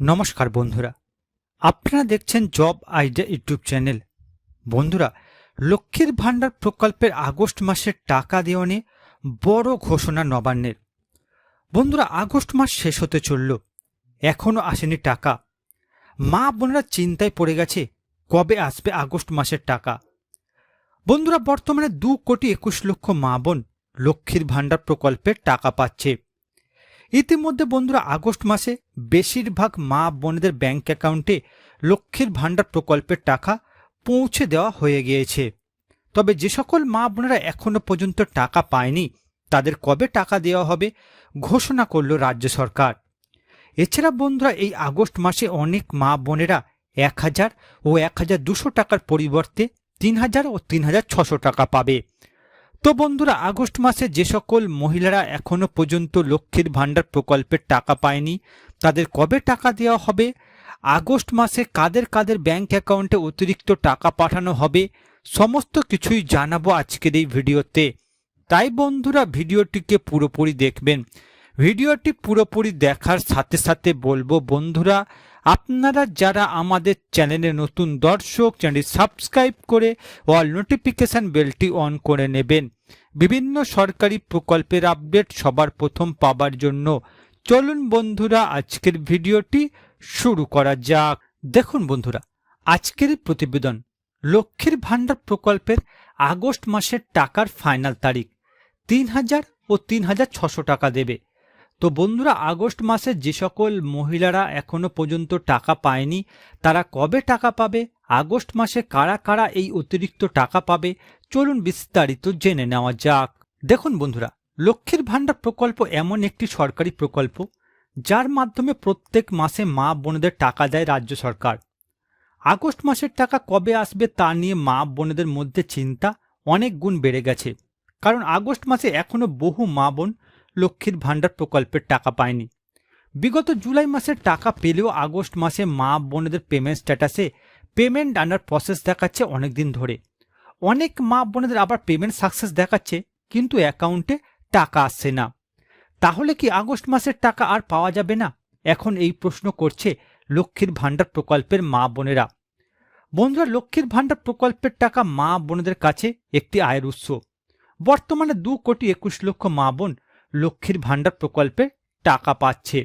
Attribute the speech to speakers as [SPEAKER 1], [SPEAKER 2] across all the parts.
[SPEAKER 1] নমস্কার বন্ধুরা। আপনারা দেখছেন জব আইডিয়া ইউটিউব চ্যানেল। বন্ধুরা, লক্ষ্মীর ভাণ্ডার প্রকল্পের আগস্ট মাসের টাকা দেওয়া নিয়ে বড় ঘোষণা নবান্নের। বন্ধুরা, আগস্ট মাস শেষ হতে চলল। এখনও আসেনি টাকা। মা বোনেরা চিন্তায় পড়ে গেছে, কবে আসবে আগস্ট মাসের টাকা? বন্ধুরা, বর্তমানে দু কোটি একুশ লক্ষ মা বোন লক্ষ্মীর ভাণ্ডার প্রকল্পের টাকা পাচ্ছে। ইতিমধ্যে বন্ধুরা আগস্ট মাসে বেশিরভাগ মা বোনেদের ব্যাংক অ্যাকাউন্টে লক্ষ্মীর ভাণ্ডার প্রকল্পের টাকা পৌঁছে দেওয়া হয়ে গিয়েছে। তবে যে সকল মা বোনেরা এখনও পর্যন্ত টাকা পায়নি, তাদের কবে টাকা দেওয়া হবে ঘোষণা করল রাজ্য সরকার। এছাড়া বন্ধুরা এই আগস্ট মাসে অনেক মা বোনেরা এক হাজার ও এক হাজার দুশো টাকার পরিবর্তে তিন হাজার ও তিন হাজার ছশো টাকা পাবে। তো বন্ধুরা, আগস্ট মাসে যে সকল মহিলারা এখনও পর্যন্ত লক্ষ্মীর ভাণ্ডার প্রকল্পের টাকা পায়নি, তাদের কবে টাকা দেওয়া হবে? আগস্ট মাসে কাদের কাদের ব্যাংক অ্যাকাউন্টে অতিরিক্ত টাকা পাঠানো হবে? সমস্ত কিছুই জানাব আজকের এই ভিডিওতে। তাই বন্ধুরা, ভিডিওটিকে পুরোপুরি দেখবেন। ভিডিওটি পুরোপুরি দেখার সাথে সাথে বলব বন্ধুরা আপনারা যারা আমাদের চ্যানেলে নতুন দর্শক, চ্যানেলটি সাবস্ক্রাইব করে অল নোটিফিকেশান বেলটি অন করে নেবেন। বিভিন্ন সরকারি প্রকল্পের আপডেট সবার প্রথম পাবার জন্য চলুন বন্ধুরা, আজকের ভিডিওটি শুরু করা যাক। দেখুন বন্ধুরা, আজকের প্রতিবেদন, লক্ষ্মীর ভাণ্ডার প্রকল্পের আগস্ট মাসের টাকার ফাইনাল তারিখ, তিন হাজার ও তিন হাজার ছশো টাকা দেবে। তো বন্ধুরা, আগস্ট মাসে যে সকল মহিলারা এখনও পর্যন্ত টাকা পায়নি, তারা কবে টাকা পাবে? আগস্ট মাসে কারা কারা এই অতিরিক্ত টাকা পাবে? চলুন বিস্তারিত জেনে নেওয়া যাক। দেখুন বন্ধুরা, লক্ষ্মীর ভাণ্ডার প্রকল্প এমন একটি সরকারি প্রকল্প, যার মাধ্যমে প্রত্যেক মাসে মা বোনেদের টাকা দেয় রাজ্য সরকার। আগস্ট মাসের টাকা কবে আসবে তা নিয়ে মা বোনেদের মধ্যে চিন্তা অনেক গুণ বেড়ে গেছে। কারণ আগস্ট মাসে এখনও বহু মা বোন লক্ষ্মীর ভাণ্ডার প্রকল্পের টাকা পায়নি। বিগত জুলাই মাসে টাকা পেলেও আগস্ট মাসে মা বোনেদের পেমেন্ট স্ট্যাটাসে পেমেন্ট আনার প্রসেস দেখাচ্ছে অনেক দিন ধরে। অনেক মা বোনেদের আবার পেমেন্ট সাকসেস দেখাচ্ছে, কিন্তু অ্যাকাউন্টে টাকা আসছে না। তাহলে কি আগস্ট মাসের টাকা আর পাওয়া যাবে না? এখন এই প্রশ্ন করছে লক্ষ্মীর ভাণ্ডার প্রকল্পের মা বোনেরা। বন্ধুরা, লক্ষ্মীর ভাণ্ডার প্রকল্পের টাকা মা বোনেদের কাছে একটি আয়ের উৎস। বর্তমানে দু কোটি একুশ লক্ষ মা বোন লক্ষ্মীর ভাণ্ডার প্রকল্পে টাকা পাচ্ছে।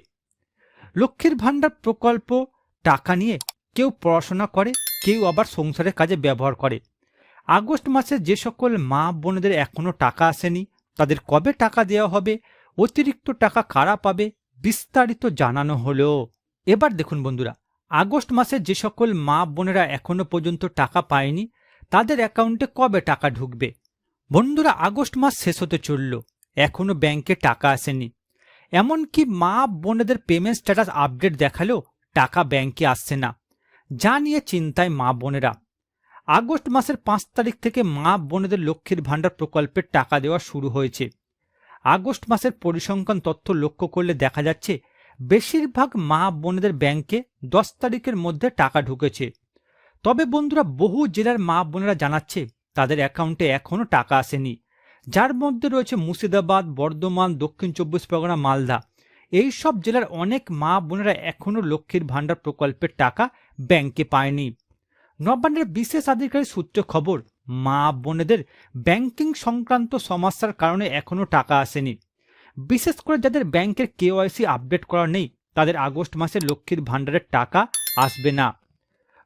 [SPEAKER 1] লক্ষ্মীর ভাণ্ডার প্রকল্প টাকা নিয়ে কেউ পড়াশোনা করে, কেউ আবার সংসারের কাজে ব্যবহার করে। আগস্ট মাসে যে সকল মা বোনেদের এখনও টাকা আসেনি, তাদের কবে টাকা দেওয়া হবে, অতিরিক্ত টাকা কারা পাবে, বিস্তারিত জানানো হলো। এবার দেখুন বন্ধুরা, আগস্ট মাসে যে সকল মা বোনেরা এখনও পর্যন্ত টাকা পায়নি, তাদের অ্যাকাউন্টে কবে টাকা ঢুকবে? বন্ধুরা, আগস্ট মাস শেষ হতে চলল। এখনও ব্যাংকে টাকা আসেনি। এমনকি মা বোনেদের পেমেন্ট স্ট্যাটাস আপডেট দেখালেও টাকা ব্যাংকে আসছে না। যা নিয়ে চিন্তায় মা বোনেরা। আগস্ট মাসের পাঁচ তারিখ থেকে মা বোনেদের লক্ষ্মীর ভাণ্ডার প্রকল্পের টাকা দেওয়া শুরু হয়েছে। আগস্ট মাসের পরিসংখ্যান তথ্য লক্ষ্য করলে দেখা যাচ্ছে, বেশিরভাগ মা বোনেদের ব্যাংকে দশ তারিখের মধ্যে টাকা ঢুকেছে। তবে বন্ধুরা, বহু জেলার মা বোনেরা জানাচ্ছে, তাদের অ্যাকাউন্টে এখনও টাকা আসেনি। যার মধ্যে রয়েছে মুর্শিদাবাদ, বর্ধমান, দক্ষিণ চব্বিশ পরগনা, মালদা। এই সব জেলার অনেক মা বোনেরা এখনও লক্ষ্মীর ভাণ্ডার প্রকল্পের টাকা ব্যাংকে পায়নি। নবান্নের বিশেষ আধিকারিক সূত্র খবর, মা বোনেদের ব্যাংকিং সংক্রান্ত সমস্যার কারণে এখনও টাকা আসেনি। বিশেষ করে যাদের ব্যাংকের কেওয়াইসি আপডেট করা নেই, তাদের আগস্ট মাসে লক্ষ্মীর ভাণ্ডারের টাকা আসবে না।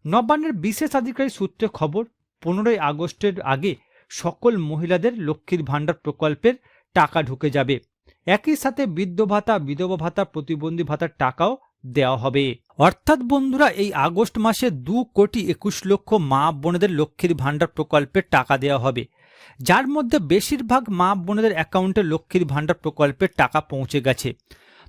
[SPEAKER 1] নবান্নের বিশেষ আধিকারিক সূত্রে খবর, পনেরোই আগস্টের আগে সকল মহিলাদের লক্ষ্মীর ভাণ্ডার প্রকল্পের টাকা ঢুকে যাবে। একই সাথে বৃদ্ধ ভাতা, বিধবা ভাতা, প্রতিবন্ধী ভাতার টাকাও দেওয়া হবে। অর্থাৎ বন্ধুরা, এই আগস্ট মাসে দু কোটি একুশ লক্ষ মা বোনেদের লক্ষ্মীর ভাণ্ডার প্রকল্পের টাকা দেওয়া হবে। যার মধ্যে বেশিরভাগ মা বোনেদের অ্যাকাউন্টে লক্ষ্মীর ভাণ্ডার প্রকল্পের টাকা পৌঁছে গেছে।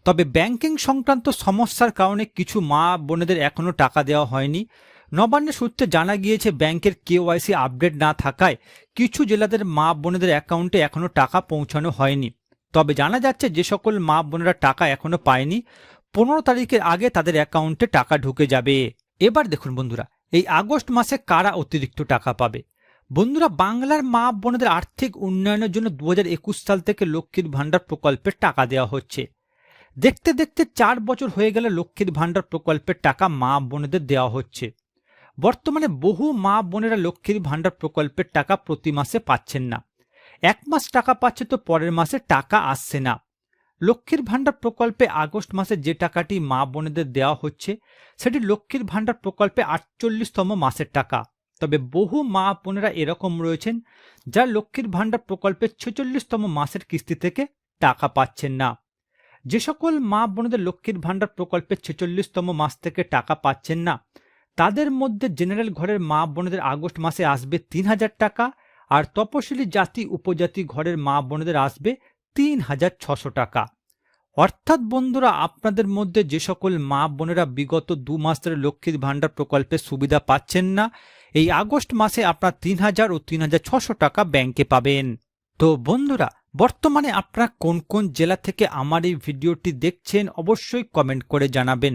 [SPEAKER 1] তবে ব্যাংকিং সংক্রান্ত সমস্যার কারণে কিছু মা বোনেদের এখনও টাকা দেওয়া হয়নি। নবান্নের সূত্রে জানা গিয়েছে, ব্যাংকের কেওয়াইসি আপডেট না থাকায় কিছু জেলাদের মা বোনেদের অ্যাকাউন্টে এখনও টাকা পৌঁছানো হয়নি। তবে জানা যাচ্ছে, যে সকল মা বোনেরা টাকা এখনও পায়নি, পনেরো তারিখের আগে তাদের অ্যাকাউন্টে টাকা ঢুকে যাবে। এবার দেখুন বন্ধুরা, এই আগস্ট মাসে কারা অতিরিক্ত টাকা পাবে? বন্ধুরা, বাংলার মা বোনেদের আর্থিক উন্নয়নের জন্য দু হাজার একুশ সাল থেকে লক্ষ্মীর ভাণ্ডার প্রকল্পের টাকা দেওয়া হচ্ছে। দেখতে দেখতে চার বছর হয়ে গেলে লক্ষ্মীর ভাণ্ডার প্রকল্পের টাকা মা বোনেদের দেওয়া হচ্ছে। বর্তমানে বহু মা বোনেরা লক্ষ্মীর ভাণ্ডার প্রকল্পের টাকা প্রতি মাসে পাচ্ছেন না। এক মাস টাকা পাচ্ছে তো পরের মাসে টাকা আসছে না। লক্ষ্মীর ভাণ্ডার প্রকল্পে আগস্ট মাসে যে টাকাটি মা বোনেদের দেওয়া হচ্ছে, সেটি লক্ষ্মীর ভাণ্ডার প্রকল্পে আটচল্লিশতম মাসের টাকা। তবে বহু মা বোনেরা এরকম রয়েছেন, যা লক্ষ্মীর ভাণ্ডার প্রকল্পের ছেচল্লিশতম মাসের কিস্তি থেকে টাকা পাচ্ছেন না। যে সকল মা বোনেদের লক্ষ্মীর ভাণ্ডার প্রকল্পের ছেচল্লিশতম মাস থেকে টাকা পাচ্ছেন না তাদের মধ্যে জেনারেল ঘরের মা বোনেদের আগস্ট মাসে আসবে তিন হাজার টাকা আর তপশিলি জাতি উপজাতি ঘরের মা বোনেদের আসবে তিন হাজার ছশো টাকা। অর্থাৎ বন্ধুরা, আপনাদের মধ্যে যে সকল মা বোনেরা বিগত দু মাস ধরে লক্ষ্মীর ভাণ্ডার প্রকল্পের সুবিধা পাচ্ছেন না, এই আগস্ট মাসে আপনার তিন হাজার ও তিন হাজার ছশো টাকা ব্যাংকে পাবেন। তো বন্ধুরা, বর্তমানে আপনারা কোন কোন জেলা থেকে আমার এই ভিডিওটি দেখছেন অবশ্যই কমেন্ট করে জানাবেন।